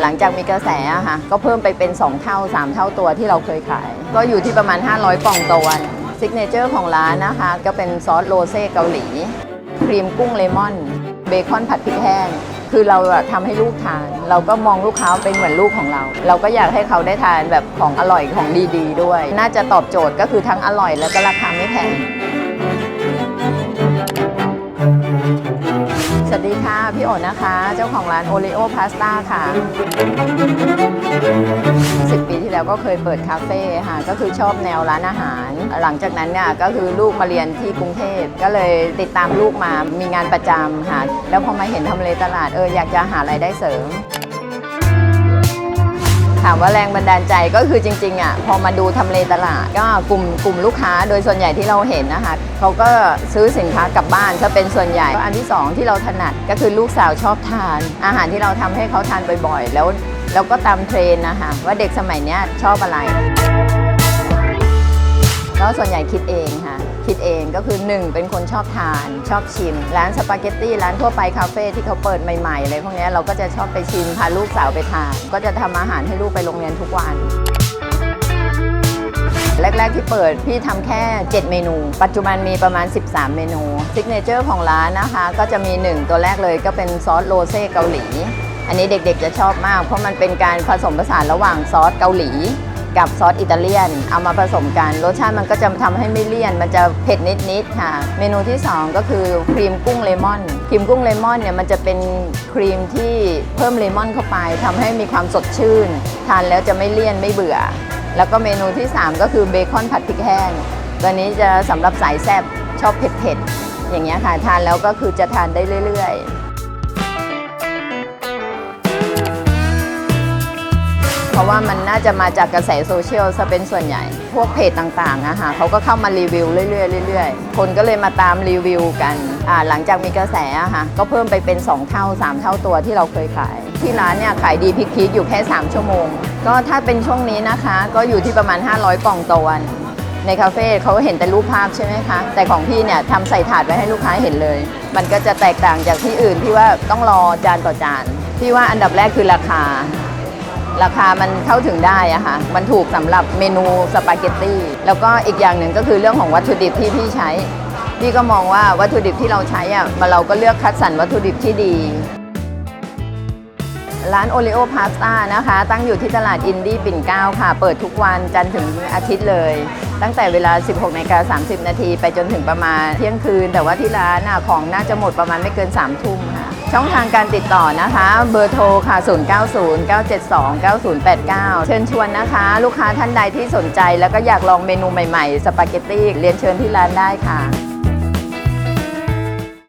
หลังจากมีกระแสอะค่ะก็เพิ่มไปเป็น 2 เท่า 3 เท่าตัวที่เราเคยขาย ก็อยู่ที่ประมาณ 500กล่องต่อวันซิกเนเจอร์ของร้านนะคะ ก็เป็นซอสโรเซ่เกาหลี ครีมกุ้งเลมอน เบคอนผัดพริกแห้งคือเราอะทำให้ลูกทาน เราก็มองลูกค้าเป็นเหมือนลูกของเรา เราก็อยากให้เขาได้ทานแบบของอร่อยของดีๆด้วย น่าจะตอบโจทย์ก็คือทั้งอร่อยแล้วก็ราคาไม่แพง โอนะคะ เจ้าของร้านโอ e โอพาสต้าค่ะ 10 ปีที่แล้วก็เคยเปิดคาเฟ่ค่ะ ก็คือชอบแนวร้านอาหาร หลังจากนั้นเนี่ยก็คือลูกมาเรียนที่กรุงเทพ ก็เลยติดตามลูกมามีงานประจำค่ะ แล้วพอมาเห็นทำเลตลาดเอออยากจะหารายได้เสริม ถามว่าแรงบันดาลใจก็คือจริงๆอะพอมาดูทำเลตลาด ก็กลุ่มกลุ่มลูกค้าโดยส่วนใหญ่ที่เราเห็นนะคะเขาก็ซื้อสินค้ากลับบ้านจะเป็นส่วนใหญ่อันที่สองที่เราถนัดก็คือลูกสาวชอบทาน อาหารที่เราทำให้เขาทานบ่อยๆ แล้วแล้วก็ตามเทรนนะคะว่าเด็กสมัยเนี้ยชอบอะไร ส่วนใหญ่คิดเองค่ะ คิดเองก็คือ 1 เป็นคนชอบทาน ชอบชิม ร้านสปาเกตตี้ร้านทั่วไปคาเฟ่ที่เขาเปิดใหม่ๆอะไรพวกนี้เราก็จะชอบไปชิมพาลูกสาวไปทาน ก็จะทำอาหารให้ลูกไปโรงเรียนทุกวันแรก ๆ ที่เปิดพี่ทำแค่ 7 เมนู ปัจจุบันมีประมาณ 13 เมนูซิกเนเจอร์ของร้านนะคะ ก็จะมี 1 ตัวแรกเลยก็เป็นซอสโรเซ่เกาหลี อันนี้เด็กๆจะชอบมาก เพราะมันเป็นการผสมผสานระหว่างซอสเกาหลี กับซอสอิตาเลียน เอามาผสมกันรสชาติมันก็จะทำให้ไม่เลี่ยน มันจะเผ็ดนิดๆค่ะ เมนูที่ 2 ก็คือครีมกุ้งเลมอนครีมกุ้งเลมอนเนี่ยมันจะเป็นครีมที่เพิ่มเลมอนเข้าไปทำให้มีความสดชื่น ทานแล้วจะไม่เลี่ยนไม่เบื่อ แล้วก็เมนูที่ 3 ก็คือเบคอนผัดพริกแห้งตัวนี้จะสำหรับสายแซ่บชอบเผ็ดๆอย่างเงี้ยค่ะทานแล้วก็คือจะทานได้เรื่อย ๆ ราะว่ามันน่าจะมาจากกระแสโซเชียลซะเป็นส่วนใหญ่ พวกเพจต่างๆอะค่ะเขาก็เข้ามารีวิวเรื่อยๆเรื่อยๆ คนก็เลยมาตามรีวิวกันอ่าหลังจากมีกระแสอะค่ะก็เพิ่มไปเป็น 2 เท่า 3 เท่าตัวที่เราเคยขาย ที่ร้านเนี่ยขายดีพีคๆอยู่แค่ 3 ชั่วโมง ก็ถ้าเป็นช่วงนี้นะคะ ก็อยู่ที่ประมาณ 500 กล่องต่อวันในคาเฟ่เขาเห็นแต่รูปภาพใช่ไหมคะ แต่ของพี่เนี่ยทำใส่ถาดไว้ให้ลูกค้าเห็นเลย มันก็จะแตกต่างจากที่อื่นที่ว่าต้องรอจานต่อจาน พี่ว่าอันดับแรกคือราคา ราคามันเข้าถึงได้อะค่ะ มันถูกสำหรับเมนูสปาเกตตี้ แล้วก็อีกอย่างหนึ่งก็คือเรื่องของวัตถุดิบที่พี่ใช้ พี่ก็มองว่าวัตถุดิบที่เราใช้อะมาเราก็เลือกคัดสรรวัตถุดิบที่ดี ร้านโอ e โอพาสต้านะคะ ตั้งอยู่ที่ตลาดอินดี้ปิ่นเกล้าค่ะ เปิดทุกวันจันทร์ถึงอาทิตย์เลย ตั้งแต่เวลา 16นาฬิกา30 นาทีไปจนถึงประมาณเที่ยงคืน แต่ว่าที่ร้านน่ะของน่าจะหมดประมาณไม่เกิน3ทุ่มค่ะ ช่องทางการติดต่อนะคะ เบอร์โทรค่ะ 090 972 9089 เชิญชวนนะคะ ลูกค้าท่านใดที่สนใจแล้วก็อยากลองเมนูใหม่ๆ สปาเกตตี้เรียนเชิญที่ร้านได้ค่ะ